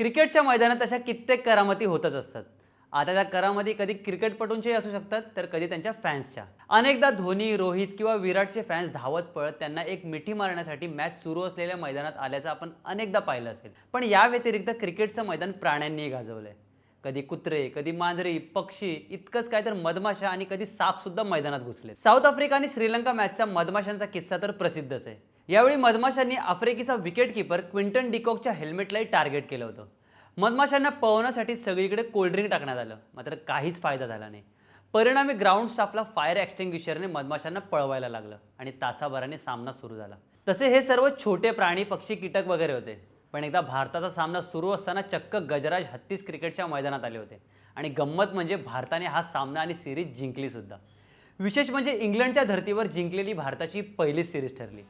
क्रिकेटच्या मैदानात अशा कित्येक करामती होतच असतात. आता त्या करामती कधी क्रिकेटपटूंच्याही असू शकतात तर कधी त्यांच्या फॅन्सच्या. अनेकदा धोनी रोहित किंवा विराटचे फॅन्स धावत पळत त्यांना एक मिठी मारण्यासाठी मॅच सुरू असलेल्या मैदानात आल्याचं आपण अनेकदा पाहिलं असेल. पण या व्यतिरिक्त क्रिकेटचं मैदान प्राण्यांनीही गाजवलंय. कधी कुत्रे कधी मांजरी पक्षी इतकंच काय तर मधमाशा आणि कधी साप सुद्धा मैदानात घुसले साऊथ आफ्रिका आणि श्रीलंका मॅचचा मधमाशांचा किस्सा तर प्रसिद्धच आहे. यावेळी मधमाशांनी आफ्रिकेचा विकेटकीपर क्विंटन डिकॉकच्या हेल्मेटलाही टार्गेट केलं होतं. मधमाशांना पळवण्यासाठी सगळीकडे कोल्ड्रिंक टाकण्यात आलं. मात्र काहीच फायदा झाला नाही. परिणामी ग्राउंड स्टाफला फायर एक्स्टिंग्विशरने मधमाशांना पळवायला लागलं आणि तासाभराने सामना सुरू झाला. तसे हे सर्व छोटे प्राणी पक्षी कीटक वगैरे होते. पण एकदा भारताचा सामना सुरू असताना चक्क गजराज हत्तीस क्रिकेटच्या मैदानात आले होते. आणि गंमत म्हणजे भारताने हा सामना आणि सिरीज जिंकली सुद्धा. विशेष म्हणजे इंग्लंडच्या धर्तीवर जिंकलेली भारताची पहिलीच सिरीज ठरली.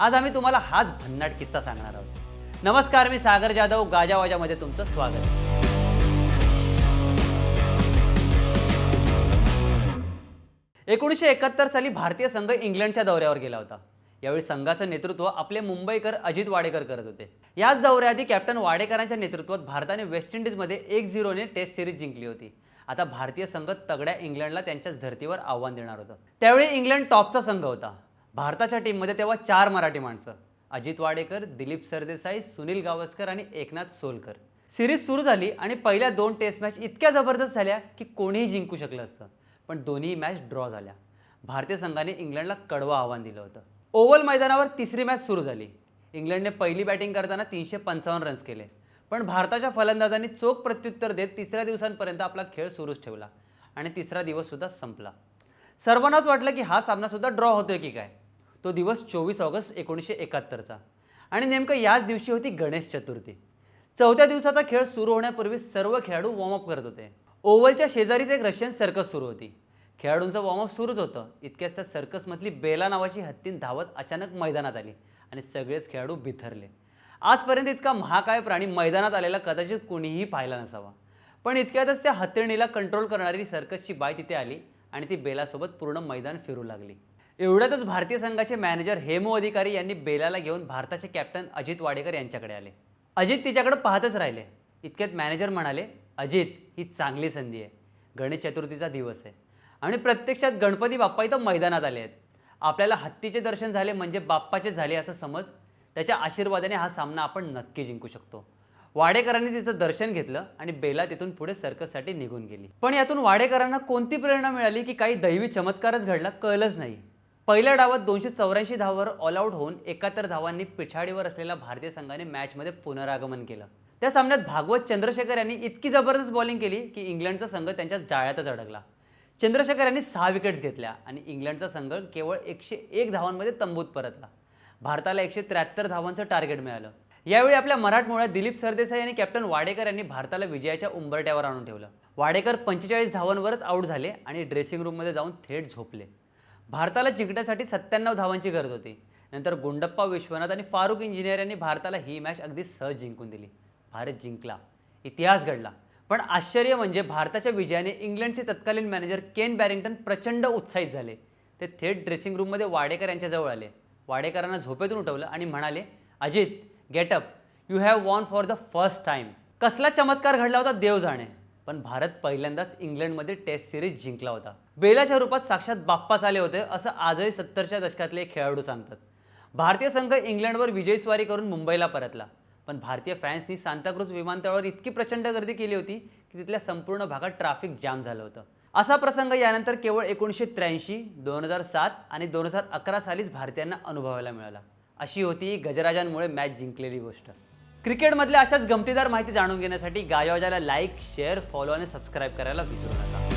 आज आम्ही तुम्हाला हाच भन्नाट किस्सा सांगणार आहोत. नमस्कार मी सागर जाधव गाजावाजामध्ये तुमचं स्वागत. एकोणीसशे एकाहत्तर साली भारतीय संघ इंग्लंडच्या दौऱ्यावर गेला होता. यावेळी संघाचं नेतृत्व आपले मुंबईकर अजित वाडेकर करत होते. याच दौऱ्याआधी कॅप्टन वाडेकरांच्या नेतृत्वात भारताने वेस्ट इंडिजमध्ये एक झिरोने टेस्ट सिरीज जिंकली होती. आता भारतीय संघ तगड्या इंग्लंडला त्यांच्याच धर्तीवर आव्हान देणार होतं. त्यावेळी इंग्लंड टॉपचा संघ होता. भारताच्या टीममध्ये तेव्हा चार मराठी माणसं. अजित वाडेकर दिलीप सरदेसाई सुनील गावस्कर आणि एकनाथ सोलकर. सिरीज सुरू झाली आणि पहिल्या दोन टेस्ट मॅच इतक्या जबरदस्त झाल्या की कोणीही जिंकू शकलं असतं. पण दोन्ही मॅच ड्रॉ झाल्या. भारतीय संघाने इंग्लंडला कडवं आव्हान दिलं होतं. ओव्हल मैदानावर तिसरी मॅच सुरू झाली. इंग्लंडने पहिली बॅटिंग करताना तीनशे पंचावन्न रन्स केले. पण भारताच्या फलंदाजांनी चोख प्रत्युत्तर देत तिसऱ्या दिवसांपर्यंत आपला खेळ सुरूच ठेवला आणि तिसरा दिवस सुद्धा संपला. सर्वांनाच वाटलं की हा सामनासुद्धा ड्रॉ होतोय की काय? तो दिवस चोवीस ऑगस्ट एकोणीसशे एकाहत्तरचा. आणि नेमकं याच दिवशी होती गणेश चतुर्थी. चौथ्या दिवसाचा खेळ सुरू होण्यापूर्वी सर्व खेळाडू वॉर्मअप करत होते. ओव्हलच्या शेजारीच एक रशियन सर्कस सुरू होती. खेळाडूंचं वॉर्मअप सुरूच होतं. इतक्याच त्या सर्कसमधली बेला नावाची हत्तीन धावत अचानक मैदानात आली आणि सगळेच खेळाडू बिथरले. आजपर्यंत इतका महाकाय प्राणी मैदानात आलेला कदाचित कोणीही पाहिला नसावा. पण इतक्यातच त्या हत्तीणीला कंट्रोल करणारी सर्कसची बाय तिथे आली. आणि ती बेलासोबत पूर्ण मैदान फिरू लागली. एवढ्यातच भारतीय संघाचे मॅनेजर हेमू अधिकारी यांनी बेलाला घेऊन भारताचे कॅप्टन अजित वाडेकर यांच्याकडे आले. अजित तिच्याकडे पाहतच राहिले. इतक्यात मॅनेजर म्हणाले अजित ही चांगली संधी आहे. गणेश चतुर्थीचा दिवस आहे. आणि प्रत्यक्षात गणपती बाप्पा इथं मैदानात आले आहेत. आपल्याला हत्तीचे दर्शन झाले म्हणजे बाप्पाचे झाले असं समज त्याच्या आशीर्वादाने हा सामना आपण नक्की जिंकू शकतो. वाडेकरांनी तिचं दर्शन घेतलं आणि बेला तिथून पुढे सर्कससाठी निघून गेली. पण यातून वाडेकरांना कोणती प्रेरणा मिळाली की काही दैवी चमत्कारच घडला कळलंच नाही. पहिल्या डावात दोनशे चौऱ्याऐंशी धावावर ऑल आऊट होऊन एकाहत्तर धावांनी पिछाडीवर असलेल्या भारतीय संघाने मॅचमध्ये पुनरागमन केलं. त्या सामन्यात भागवत चंद्रशेखर यांनी इतकी जबरदस्त बॉलिंग केली की इंग्लंडचा संघ त्यांच्या जाळ्यातच अडकला. चंद्रशेखर यांनी सहा विकेट्स घेतल्या आणि इंग्लंडचा संघ केवळ एकशे एक धावांमध्ये तंबूत परतला. भारताला एकशे त्र्याहत्तर धावांचं टार्गेट मिळालं. यावेळी आपल्या मराठमोळ्या दिलीप सरदेसाई आणि कॅप्टन वाडेकर यांनी भारताला विजयाच्या उंबरट्यावर आणून ठेवलं. वाडेकर पंचेचाळीस धावांवरच आऊट झाले आणि ड्रेसिंग रूममध्ये जाऊन थेट झोपले. भारताला जिंकण्यासाठी सत्त्याण्णव धावांची गरज होती. नंतर गुंडप्पा विश्वनाथ आणि फारुख इंजिनियर यांनी भारताला ही मॅच अगदी सहज जिंकून दिली. भारत जिंकला. इतिहास घडला. पण आश्चर्य म्हणजे भारताच्या विजयाने इंग्लंडचे तत्कालीन मॅनेजर केन बॅरिंग्टन प्रचंड उत्साहित झाले. ते थेट ड्रेसिंग रूममध्ये वाडेकर यांच्याजवळ आले. वाडेकरांना झोपेतून उठवलं आणि म्हणाले Ajit get up you have won for the first time कसला चमत्कार घडला होता देव जाणे. पण भारत पहिल्यांदाच इंग्लंडमध्ये टेस्ट सिरीज जिंकला होता. बेलाच्या रूपात साक्षात बाप्पाच आले होते असं आजही सत्तरच्या दशकातले खेळाडू सांगतात. भारतीय संघ इंग्लंडवर विजयस्वारी करून मुंबईला परतला. पण भारतीय फॅन्सनी सांताक्रूज विमानतळावर इतकी प्रचंड गर्दी केली होती की तिथल्या संपूर्ण भागात ट्रॅफिक जाम झालं होतं. असा प्रसंग यानंतर केवळ एकोणीसशे त्र्याऐंशी दोन हजार सात आणि दोन हजार अकरा सालीच भारतीयांना अनुभवायला मिळाला. अशी होती गजराजांमुळे मॅच जिंकलेली गोष्ट. क्रिकेटमधल्या अशाच गमतीदार माहिती जाणून घेण्यासाठी गायवाजाला लाईक शेअर फॉलो आणि सबस्क्राईब करायला विसरू नका.